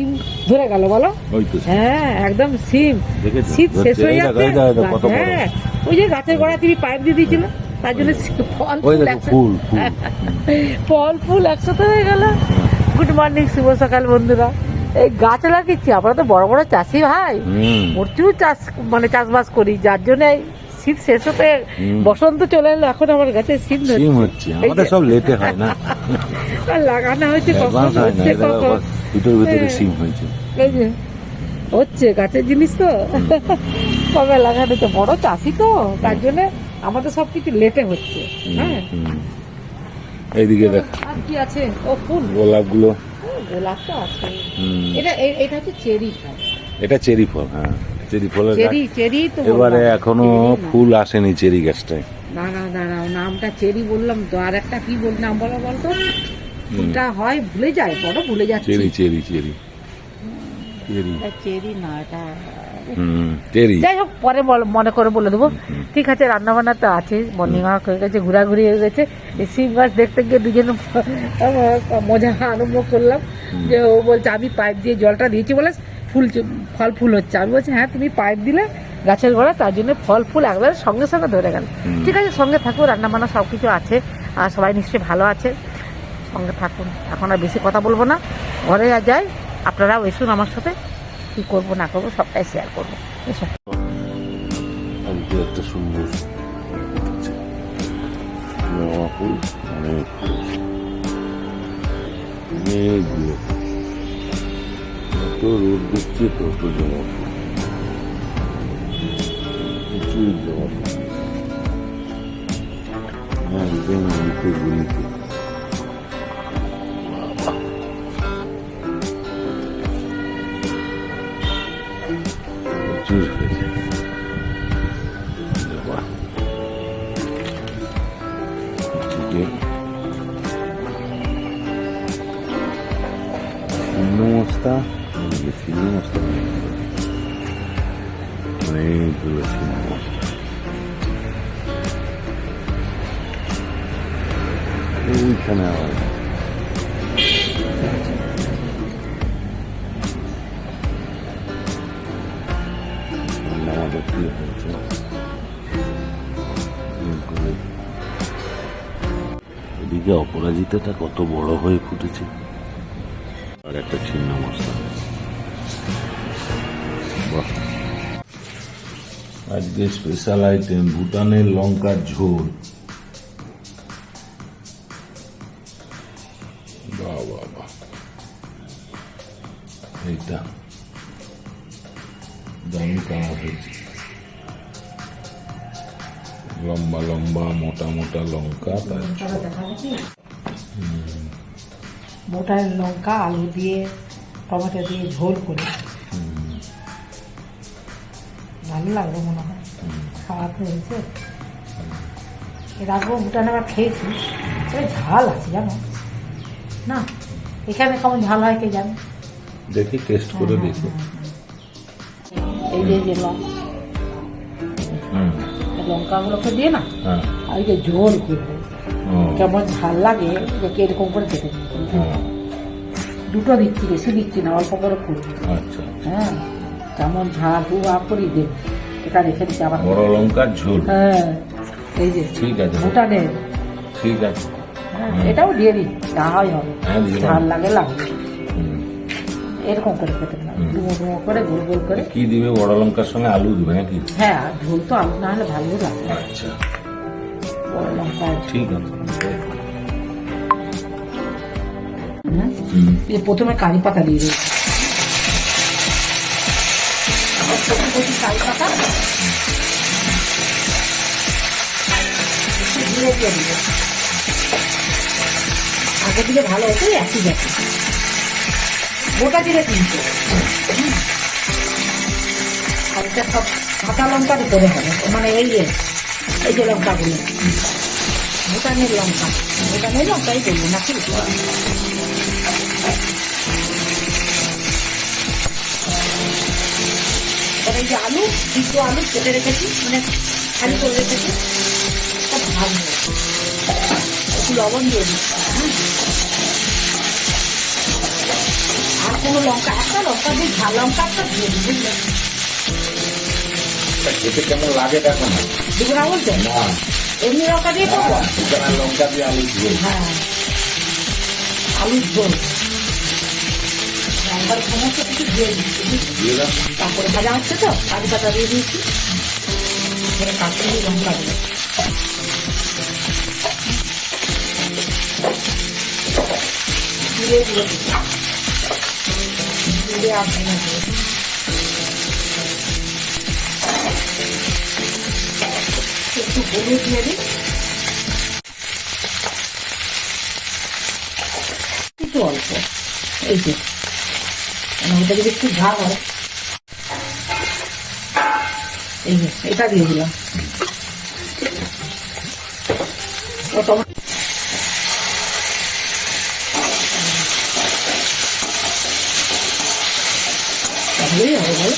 সিম ধরে গেল বলো? হ্যাঁ একদম সিম। শীত শেষ হয়ে যাচ্ছে। হ্যাঁ ওই যে গাছের গোড়া তুমি পাইপ দিয়ে দিয়েছিল তার জন্য ফল ফুল ফুল ফুল একসাথে হয়ে গেল। গুড মর্নিং শুভ সকাল বন্ধুরা। এই গাছ লাগিয়েছি আমরা তো বড় বড় চাষি ভাই। প্রচুর চাষ মানে চাষবাস করি যার জন্য শীত শেষ হতে বসন্ত চলে এলো এখন আমার গাছে সিম হচ্ছে আমাদের সব লেটে হয় না। লাগানো হয়েছে কখন হচ্ছে কখন। দুটোর ভিতরে। সিম হয়েছে। এই যে হচ্ছে গাছের জিনিস তো। কবে লাগানো তো? বড় চাষি তো তার জন্য আমাদের সব কিছু লেটে হচ্ছে। হ্যাঁ। এইদিকে দেখ। আর কি আছে? ও ফুল। গোলাপগুলো। গোলাপ তো আছে। এটা এটা হচ্ছে চেরি ফল। এটা চেরি ফল হ্যাঁ। চেরি ফলের চেরি চেরি তো এবারে এখনও না। ফুল আসেনি চেরি গাছটায়। দাঁড়াও দাঁড়াও নামটা চেরি বললাম। তো আর একটা কি বল নাম বলো বলতো? ফুলটা হয় ভুলে যায় বড় ভুলে যাচ্ছে। Cherry cherry cherry. চেরি। না এটা যাই হোক পরে বল- মনে করে বলে দেবো। ঠিক আছে রান্না বান্না তো আছে মর্নিং ওয়াক হয়ে গেছে ঘোরাঘুরি হয়ে গেছে। দেখতে গিয়ে দুজনে মজা আরম্ভ করলাম। যে ও বলছে আমি পাইপ দিয়ে জলটা দিয়েছি বলে ফুল চ- ফল ফুল হচ্ছে। আমি বলছি হ্যাঁ তুমি পাইপ দিলে গাছের গোড়া তার জন্য ফল ফুল একবার সঙ্গে সঙ্গে ধরে গেল। ঠিক আছে সঙ্গে থাকুন রান্না বান্না সব কিছু আছে আর সবাই নিশ্চয়ই ভালো আছে। সঙ্গে থাকুন। এখন আর বেশি কথা বলব না। ঘরে আর যাই, আপনারাও এসুন আমার সাথে। কী করব, না করব, সবটাই শেয়ার করব। এসো। আজকে একটা সুন্দর উঠেছে। ফুল জবা ফুল মস্তা অনেকগুলো শূন্য মস্তা এইখানে আবার আমাদের কি হয়েছে এগুলো এদিকে অপরাজিতাটা কত বড় হয়ে ফুটেছে আর একটা ছিন্ন মশলা। আজকে স্পেশাল আইটেম ভুটানের লঙ্কার ঝোল। এইটা হয়েছে। লম্বা লম্বা মোটা মোটা লঙ্কা তার মোটা লঙ্কা আলু দিয়ে টমেটো দিয়ে ঝোল করে। ভালো লাগবে মনে হয়। খাওয়াতে হয়েছে। এর আগেও ভুটানে আবার খেয়েছি। তবে ঝাল আছে জানো? না? এখানে কেমন ঝাল হয় কে জানে? দেখি টেস্ট করে দেখি। এই যে যে লঙ্কা। লঙ্কাগুলোকে দিয়ে না হ্যাঁ। আর এই যে ঝোল করব কেমন ঝাল লাগে যে এরকম করে কেটে নিই। দুটো দিচ্ছি বেশি দিচ্ছি না অল্প করে করব আচ্ছা। হ্যাঁ কেমন ঝাল হু আপ করি দে। এটা রেখে দিচ্ছি আবার। বড় লঙ্কার ঝোল। হ্যাঁ এই যে ঠিক আছে। ভুটানের ঠিক আছে। হ্যাঁ, এটাও দিয়ে দিই যা হয় হবে। হ্যাঁ। ঝাল লাগে লাগবে। এরকম করে খেতে। ডুমো ডুমো করে গোল গোল করে। কি দিবে বড় লঙ্কার সঙ্গে? আলু দিবে নাকি? হ্যাঁ ঝোল তো আলু না হলে ভালো লাগে। আচ্ছা। ঠিক আছে হ্যাঁ? প্রথমে কারি পাতা দিয়ে দিই কারি পাতা জিরে দিয়ে দিব আগে দিলে ভালো হতো একই যাচ্ছে গোটা জিরে কিন্তু এটা সব কাঁচা লঙ্কার উপরে হবে মানে এই এই যে লঙ্কাগুলো ভুটানের লঙ্কা। ভুটানের লঙ্কাই বলব নাকি এই যে আলু সিদ্ধ আলু কেটে রেখেছি মানে খালি করে রেখেছি। ভাজবো একটু লবণ দিয়ে হ্যাঁ আর কোনো লঙ্কা, একটা লঙ্কা দিয়ে ঝাল লঙ্কা একটা দিয়ে দিই বুঝলেন খেতে কেমন লাগে দেখো না। দিব না না। এমনি লঙ্কা দিয়ে করব? শুকনো লঙ্কা দিয়ে আলু ঝোল হ্যাঁ। আলুর ঝোল একবার সমস্ত কিছু দিয়ে দিচ্ছি। দিয়ে। তারপরে ভাজা হচ্ছে তো কাজু পাতা দিয়ে দিয়েছি। কাশ্মীরি লঙ্কা দেবো জিরে দিয়ে দিচ্ছি দিয়ে দিচ্ছি। হলুদ দিয়ে একটু অল্প এই যে ওটা যদি একটু ঝাল হয় এই যে এটা দিয়ে দিলাম। ও টমেটো ভালোই হবে বলো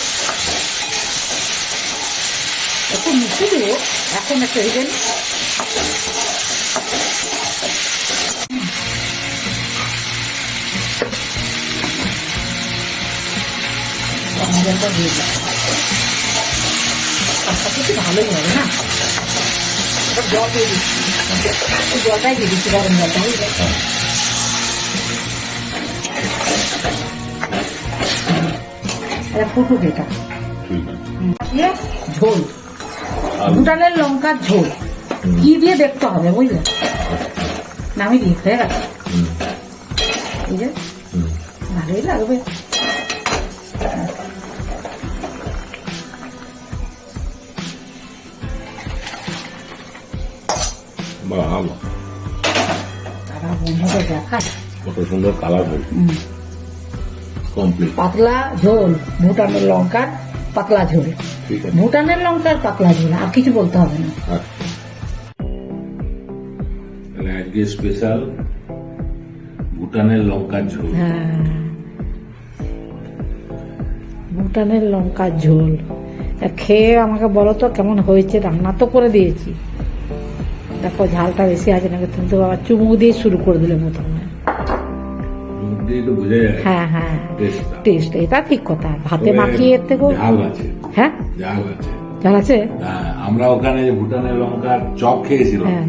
একটু মুখে একটা এই যে। টমেটোটা দিয়ে আচ্ছা কিছু ভালোই হবে না? এটা জল দিয়ে দিচ্ছি। ওই জলটাই দিয়ে দিচ্ছি গরম জলটা বুঝলে? এটা ফুটুক এটা। ঠিক আছে। দিয়ে ঝোল। ভুটানের লঙ্কার ঝোল। কি দিয়ে দেখতে হবে বুঝলে? নামি দিয়ে হয়ে গেছে। এই যে ভালোই লাগবে। ভালো কত সুন্দর কালার হল কমপ্লিট পাতলা ঝোল ভুটানের লঙ্কার পাতলা ঝোল। ভুটানের লঙ্কার পাতলা ঝোল আর কিছু বলতে হবে না। আচ্ছা। আজকে স্পেশাল ভুটানের লঙ্কার ঝোল। হ্যাঁ। ভুটানের লঙ্কার ঝোল। খেয়ে আমাকে বলো তো কেমন হয়েছে রান্না তো করে দিয়েছি। দেখো ঝালটা বেশি আছে নাকি? তুমি তো আবার চুমুক দিয়ে শুরু করে দিলে প্রথমে। দিয়ে তো বোঝা যায়। হ্যাঁ হ্যাঁ। টেস্ট এটা ঠিক কথা। ভাতে মাখিয়ে এর থেকেও ঝাল আছে। হ্যাঁ? ঝাল আছে। ঝাল আছে? হ্যাঁ, আমরা ওখানে লঙ্কার চপ খেয়েছিলাম হ্যাঁ।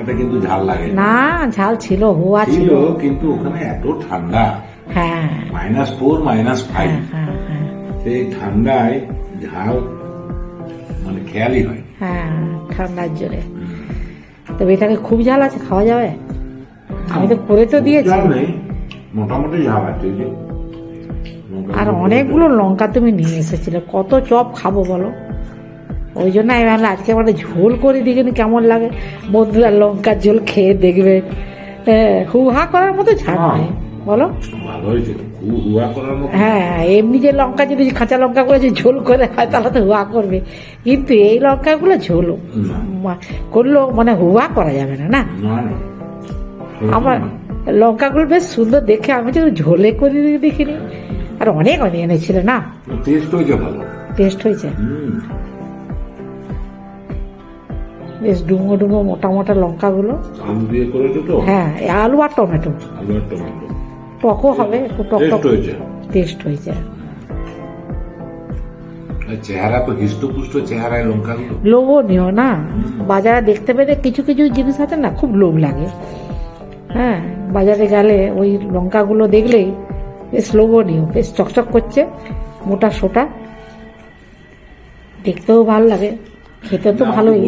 ওটা কিন্তু ঝাল লাগে না। ঝাল ছিল হুয়া ছিল কিন্তু ওখানে এত ঠান্ডা। হ্যাঁ। Minus four minus five. হ্যাঁ সেই ঠান্ডায় ঝাল মানে খেয়ালই হয় হ্যাঁ ঠান্ডার জোরে। তবে এটাকে খুব ঝাল আছে খাওয়া যাবে? আমি তো করে তো দিয়েছি। মোটামুটি ঝাল আছে যে আর অনেকগুলো লঙ্কা তুমি নিয়ে এসেছিলে কত চপ খাব বলো? ওই জন্য আমি ভাবলাম আজকে আমার ঝোল করে দিকে কেমন লাগে। বন্ধুরা লঙ্কার ঝোল খেয়ে দেখবে। হ্যাঁ, হু হা করার মতো ঝাল হ্যাঁ। নয় বলো? হুয়া এমনি যে লঙ্কা যদি কাঁচা লঙ্কা করে যে ঝোল করে হয় তাহলে তো হুয়া করবে। কিন্তু এই লঙ্কাগুলো ঝোল করলেও মানে হুয়া করা যাবে না না? আমার লঙ্কাগুলো বেশ সুন্দর দেখে আমি তো ঝোলে করে দেখিনি। আর অনেক অনেক এনেছিল না? টেস্ট হয়েছে ভালো। টেস্ট হয়েছে? বেশ ডুমো ডুমো মোটা মোটা লঙ্কাগুলো। আলু দিয়ে করেছে তো? হ্যাঁ আলু আর টমেটো। আলু আর টমেটো। টকও হবে একটু টক টক। হয়েছে। টেস্ট হয়েছে। চেহারা তো হৃষ্টপুষ্ট চেহারায় লঙ্কাগুলো। লোভনীয় না? বাজারে দেখতে পেলে কিছু কিছু জিনিস আছে না খুব লোভ লাগে। হ্যাঁ বাজারে গেলে ওই লঙ্কাগুলো দেখলেই বেশ লোভনীয় বেশ চকচক করছে মোটা সোটা। দেখতেও ভালো লাগে খেতে তো ভালোই।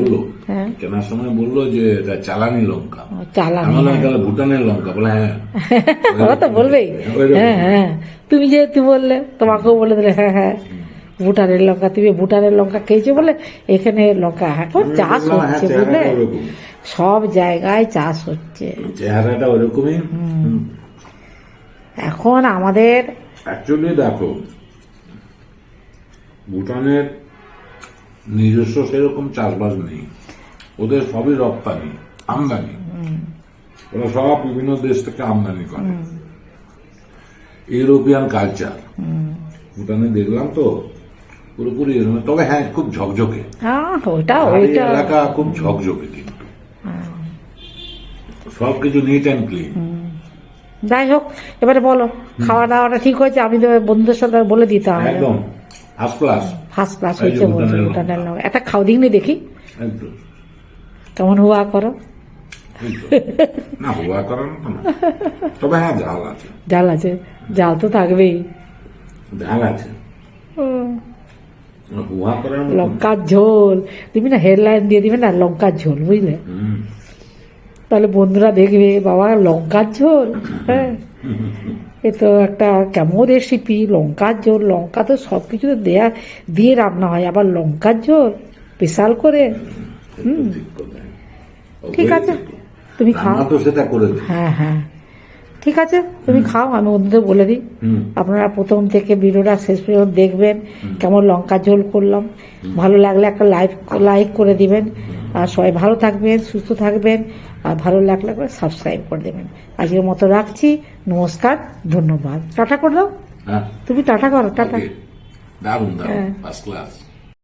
হ্যাঁ। কেনার সময় বলল যে এটা চালানি লঙ্কা। চালানি আমি তাহলে ভুটানের লঙ্কা। বলে হ্যাঁ। ওরা তো বলবেই। হ্যাঁ হ্যাঁ। তুমি যেহেতু বললে তোমাকেও বলে দিলে হ্যাঁ হ্যাঁ। ভুটানের লঙ্কা তুমি ভুটানের লঙ্কা খেয়েছো বলে এখানে লঙ্কা এখন চাষ হ্যাঁ, হচ্ছে বুঝলে? সব জায়গায় চাষ হচ্ছে। চেহারাটা ওরকমই? এখন আমাদের অ্যাকচুয়ালি দেখো ভুটানের নিজস্ব সেরকম চাষবাস নেই। ওদের সবই রপ্তানি আমদানি। ওরা সব বিভিন্ন দেশ থেকে আমদানি করে। ইউরোপিয়ান কালচার ভুটানে দেখলাম তো পুরোপুরি তবে হ্যাঁ খুব ঝকঝকে। হ্যাঁ ওইটা এলাকা খুব ঝকঝকে কিন্তু। সবকিছু নিট অ্যান্ড ক্লিন যাই হোক এবারে বলো খাওয়া দাওয়াটা ঠিক হয়েছে? আমি তো বন্ধুদের সাথে বলে দিতে হবে একদম। ফার্স্ট ক্লাস ফার্স্ট ক্লাস হয়েছে একটা খাও দিক দেখি? কেমন হুয়া করো? না হুয়া না। তবে হ্যাঁ ঝাল আছে। জাল আছে। জাল তো থাকবেই। ঝাল আছে উম, হুয়া করার মতো না। লঙ্কার ঝোল তুমি না হেডলাইন দিয়ে দিবে না লঙ্কার ঝোল বুঝলে তাহলে বন্ধুরা দেখবে বাবা লঙ্কার ঝোল হ্যাঁ এ তো একটা কেমন রেসিপি লঙ্কার ঝোল লঙ্কা তো সব কিছুতে দেয়া দিয়ে রান্না হয় আবার লঙ্কার ঝোল স্পেশাল করে। একদম ঠিক আছে। তুমি খাও। তো সেটা করে হ্যাঁ হ্যাঁ। ঠিক আছে? তুমি খাও আমি বন্ধুদের বলে দিই। আপনারা প্রথম থেকে ভিডিওটা শেষ পর্যন্ত দেখবেন কেমন লঙ্কা ঝোল করলাম। ভালো লাগলে একটা লাইক লাইক করে দিবেন। আর সবাই ভালো থাকবেন সুস্থ থাকবেন। আর ভালো লাগলে করে সাবস্ক্রাইব করে দেবেন। আজকের মতো রাখছি। নমস্কার ধন্যবাদ। টাটা করে দাও। হ্যাঁ। তুমি টাটা করো টাটা। হ্যাঁ। First class